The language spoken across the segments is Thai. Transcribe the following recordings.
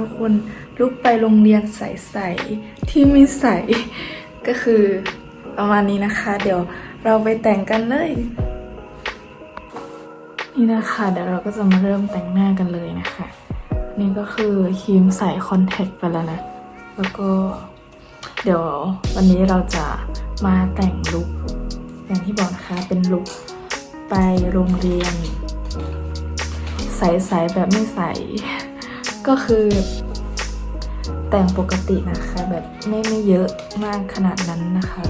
ทุกคนลุกไปโรงเรียนใสๆที่ไม่ใสก็คือประมาณนี้นะคะ เดี๋ยวเราไปแต่งกันเลย นี่นะคะเดี๋ยวเราก็จะมาเริ่มแต่งหน้ากันเลยนะคะ นี่ก็คือครีมใส่คอนแทคไปแล้วนะ แล้วก็เดี๋ยววันนี้เราจะมาแต่งลุคอย่างที่บอกนะคะเป็นลุคไปโรงเรียน ใสๆแบบไม่ใส ก็คือ แต่งปกตินะคะแบบไม่ไม่เยอะมากขนาดนั้นนะคะ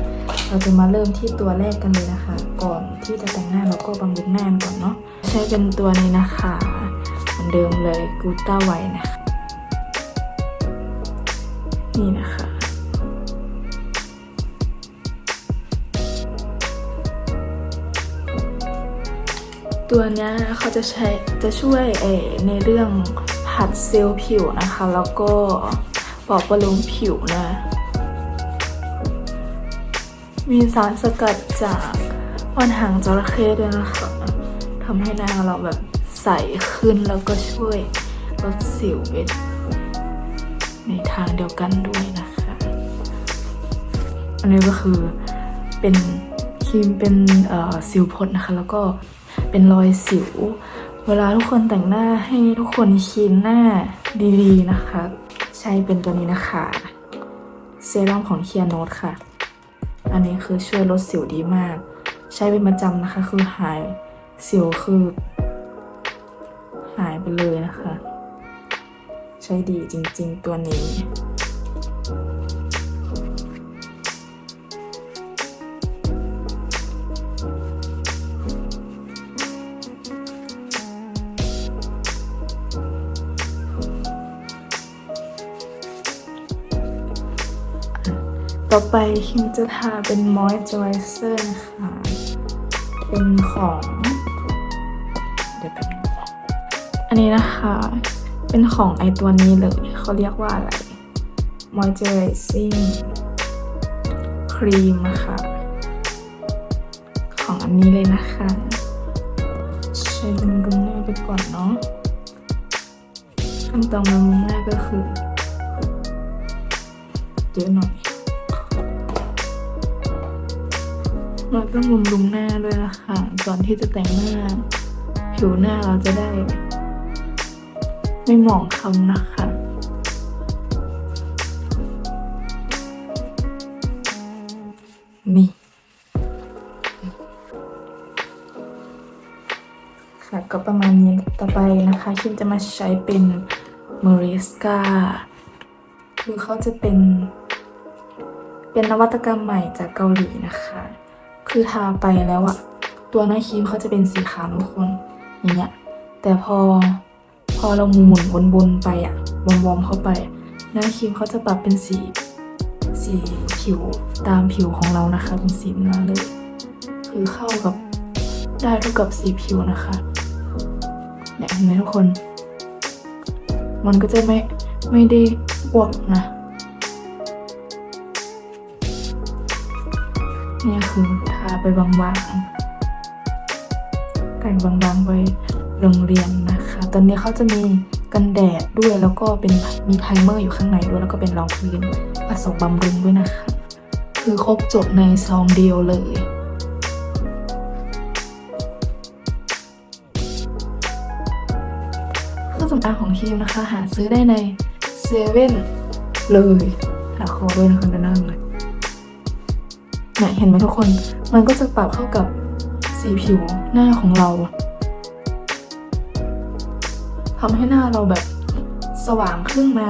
เราจะมาเริ่มที่ตัวแรกกันเลยนะคะ ก่อนที่จะแต่งหน้าเราก็บำรุงหน้าก่อนเนาะใช้เป็นตัวนี้นะคะเหมือนเดิมเลยกูต้าไวนะคะนี่นะคะตัวนี้เขาจะใช้จะช่วยในเรื่อง ผัดเซลล์ผิวนะคะ แล้วก็ปลอบประโลมผิวนะ มีสารสกัดจากวันหางจระเข้ด้วยนะคะทำให้หน้าเราแบบใสขึ้นแล้วก็ช่วยลดสิวไปในทางเดียวกันด้วยนะคะ อันนี้ก็คือเป็นครีมเป็นเอ่อสิวพดนะคะ แล้วก็เป็นรอยสิว เวลาทุกคนแต่งหน้าให้ทุกคนคีนหน้าดีๆนะคะ ใช้เป็นตัวนี้นะคะเซรั่มของเคียโนตค่ะ อันนี้คือช่วยลดสิวดีมาก ใช้เป็นประจำนะคะ คือหายสิวคือ หายไปเลยนะคะ ใช้ดีจริงๆตัวนี้ ต่อไปคิมจะทาเป็นมอยเจอไรเซอร์นะคะเป็นของ เดี๋ยวแป๊บอันนี้นะคะ เป็นของไอตัวนี้เลย เขาเรียกว่าอะไร moisturizing cream นะคะ ของอันนี้เลยนะคะ ใช้เป็นบำรุงหน้าไปก่อนเนาะขั้นตอนบำรุงหน้าก็คือเยอะหน่อย เราต้องบำรุงหน้าด้วยนะคะก่อนที่จะแต่งหน้า ผิวหน้าเราจะได้ ไม่หมองคล้ำนะคะนี่ค่ะก็ประมาณนี้ต่อไปนะคะคิมจะมาใช้เป็น m o r i s c a คือเขาจะเป็น เป็นนวัตกรรมใหม่จากเกาหลีนะคะ คือทาไปแล้วอะตัวหน้าครีมเขาจะเป็นสีขาวทุกคนอย่างเงี้ยแต่พอพอเราหมุนบนๆไปอะวอมๆเข้าไป หน้าครีมเขาจะปรับเป็นสีสีผิวตามผิวของเรานะคะ เป็นสีเนื้อเลยคือเข้ากับได้ท่ากับสีผิวนะคะเนี่ยเห็นไหมทุกคน มันก็จะไม่ไม่ได้อ้วกนะ นี่คือทาไปบางๆแต่งบางๆไว้โรงเรียนนะคะ ตอนนี้เขาจะมีกันแดดด้วยแล้วก็เป็นมีไพรเมอร์อยู่ข้างในด้วยแล้วก็เป็นรองพื้นผสมบำรุงด้วยนะคะ คือครบจบในซองเดียวเลยเครื่องสำอางของคีมนะคะ หาซื้อได้ในเซเว่นเลยหาคอด้วยนะคะด้านหน้าเลย เนี่ยเห็นไหมทุกคน มันก็จะปรับเข้ากับสีผิวหน้าของเราทำให้หน้าเราแบบสว่างขึ้นมา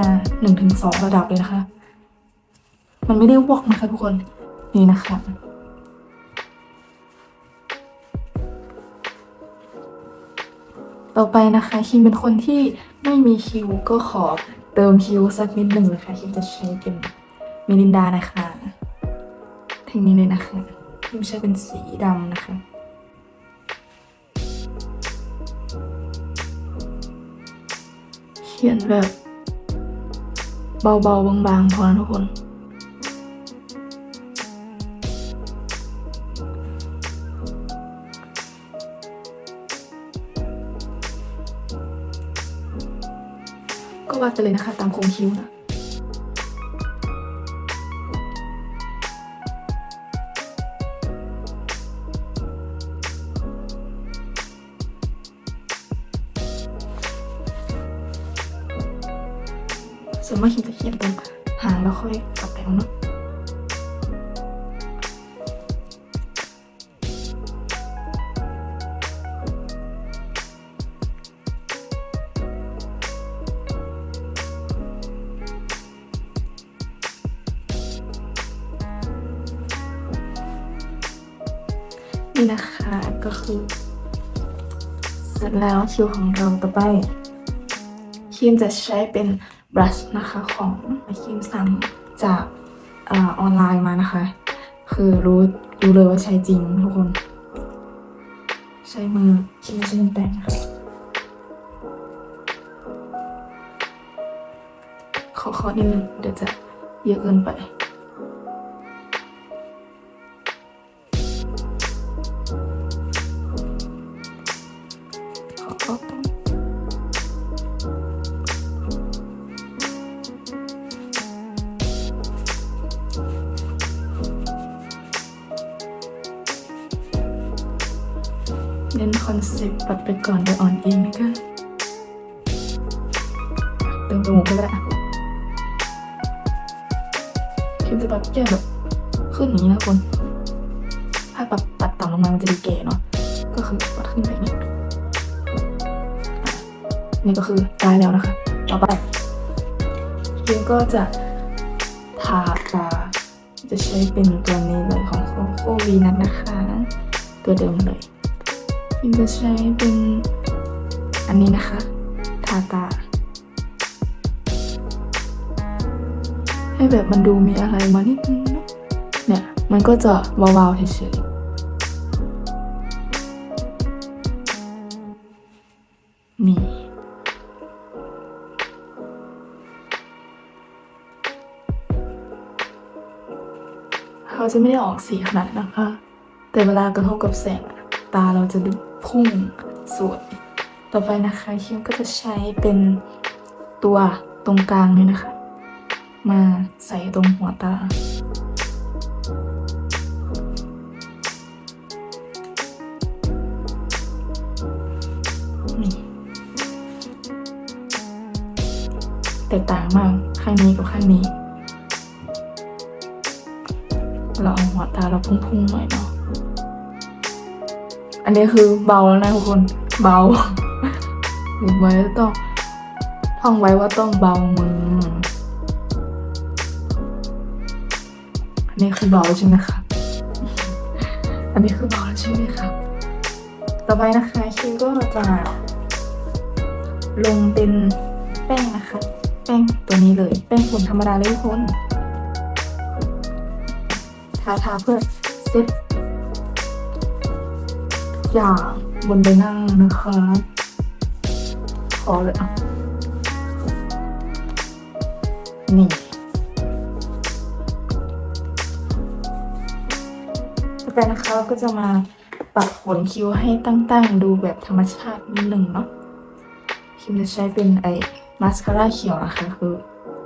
1-2 ระดับเลยนะคะ มันไม่ได้วอกนะคะทุกคน นี่นะคะต่อไปนะคะคิมเป็นคนที่ไม่มีคิวก็ขอเติมคิวสักนิดหนึ่งนะคะคิมจะใช้เป็นมิลินดานะคะ เทคนี้เลยนะคะที่ไม่ใช่เป็นสีดำนะคะเขียนแบบ เบาๆบางๆพอนะทุกคนก็วาดไปเลยนะคะตามโครงคิ้วนะ วนมากคิมจะเขียนตรงหางแล้วค่อยปรับแต่งเนาะนี่นะคะก็คือ เสร็จแล้วคิวของเราต่อไปครีมจะใช้เป็น บลัชนะคะของไอคิมซังจากอออนไลน์มานะคะ คือรู้รู้เลยว่าใช้จริงทุกคน ใช้มือคิมไม่ใช่แตงนะคะขอขอนิดนึงเดี๋ยวจะเยอะเกินไป เน้นคอนเซ็ปต์ปัดไปก่อนเดี๋ยวอ่อนเองนะคะเติมจมูกไปแล้ครีมจะปัดแก้แบบขึ้นอย่างนี้นะคน ถ้าปัดปัดต่ำลงมามันจะดูแก่เนาะก็คือปัดขึ้นไปนี้นี่ก็คือได้แล้วนะคะ ต่อไปคิมก็จะทาตาจะใช้เป็นตัวนี้เลยของโคโควีนัทนะคะ ตัวเดิมเลย คิมจะใช้เป็นอันนี้นะคะทาตา ให้แบบมันดูมีอะไรมานิดนึงเนอะเนี่ย มันก็จะวาวๆเฉยๆนี่เขาจะไม่ได้ออกสีขนาดนั้นะคะ แต่เวลากระทบกับแสงตาเราจะดู พุ่งสวยต่อไปนะคะคิมก็จะใช้เป็นตัวตรงกลางนี่นะคะ มาใส่ตรงหัวตานี่แตกต่างมากข้างนี้กับข้างนี้ เราเอาหัวตาเราพุ่งๆหน่อยเนาะ อันนี้คือเบาแล้วนะทุกคนเบาหรือไว้ต้องท่องไว้ว่าต้องเบามืออันนี้คือเบาใช่ไหมคะอันนี้คือเบาแล้วใช่ไหมคะต่อไปนะคะคิมก็จะลงเป็นแป้งนะคะ แป้งตัวนี้เลย แป้งฝุ่นธรรมดาเลยทุกคนทาทาเพื่อเซ็ต อย่างบนใบหน้านะคะขอเลยอะนี่ต่อไปนะคะเราก็จะมาปัดขนคิ้วให้ตั้งๆ ดูแบบธรรมชาตินิดหนึ่งเนาะคิมจะใช้เป็นไอ้มาสคาร่าเขียวนะคะ คือ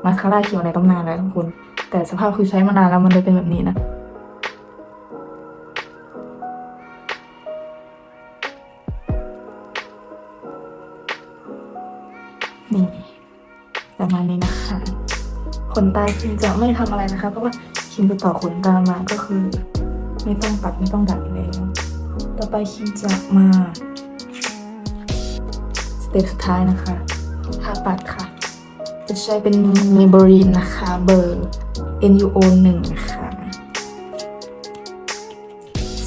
มาสคาร่าเขียวในตำนานแล้วทุกคน แต่สภาพคือใช้มานานแล้วมันเลยเป็นแบบนี้นะ นี่ประมาณนี้นะคะ ขนตาคิมจะไม่ทำอะไรนะคะ เพราะว่าคิมไปต่อขนตามาก็คือ ไม่ต้องปัดไม่ต้องดัดแล้วต่อไปคิมจะมาสเต็ปสุดท้ายนะคะทาปัดค่ะ จะใช้เป็น Maybelline นะคะเบอร์ NUO 1นะคะ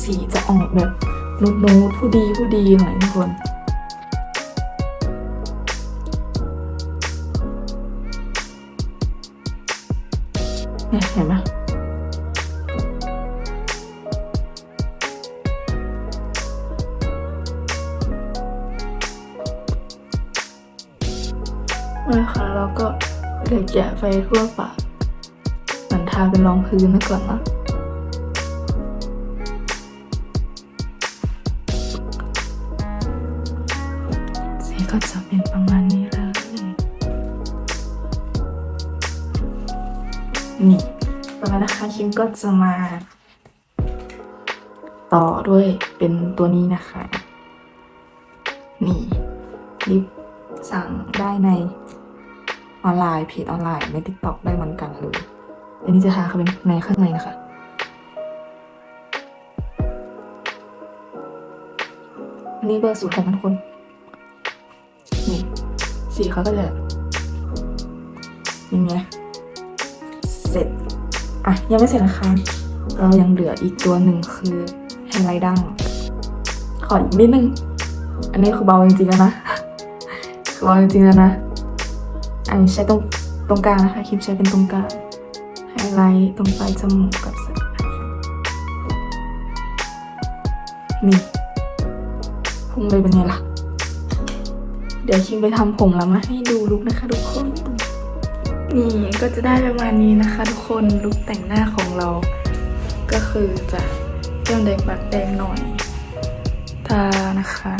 สีจะออกแบบนูดนูดๆผู้ดีผู้ดีหน่อยทุกคน เนี่ยเห็นไหมนะคะแล้วก็เด็กแยะไปทั่วปากเหมือนทาเป็นรองพื้นนะก่อนนะสีก็จะ นี่ต่อมานะคะคิมก็จะมา ต่อด้วยเป็นตัวนี้นะคะ นี่ลิปสั่งได้ในออนไลน์เพจออนไลน์ใน TikTok ได้เหมือนกันเลยอันนี้จะทาเขาไปในข้างในนะคะอันนี้เบอร์ศูนย์ของทุกคน นี่ สีเขาก็จะอย่างเงี้ย เสร็จ อะ ยังไม่เสร็จนะคะ เรายังเหลืออีกตัวหนึ่งคือไฮไลท์ดังขออีกนิดนึง อันนี้คือเบาจริงๆแล้วนะคือเบาจริงๆแล้วนะ อันนี้ใช้ตรงตรงกลางนะคะคลิปใช้เป็นตรงกลางไฮไลท์ตรงปลายจมูกกับสันนี่พุ่งเลยเป็นไงล่ะ เดี๋ยวคิมไปทำผมแล้วมาให้ดูลุกนะคะทุกคน นี่ก็จะได้ประมาณนี้นะคะ ทุกคนลุกแต่งหน้าของเรา ก็คือจะเติมแดงปัดแดงหน่อยทานะคะ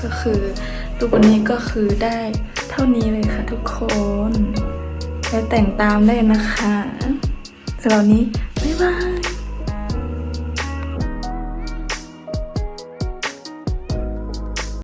ก็คือลุกวันนี้ก็คือได้เท่านี้เลยค่ะทุกคนไปแต่งตามได้นะคะสำหรับวันนี้บ๊ายบาย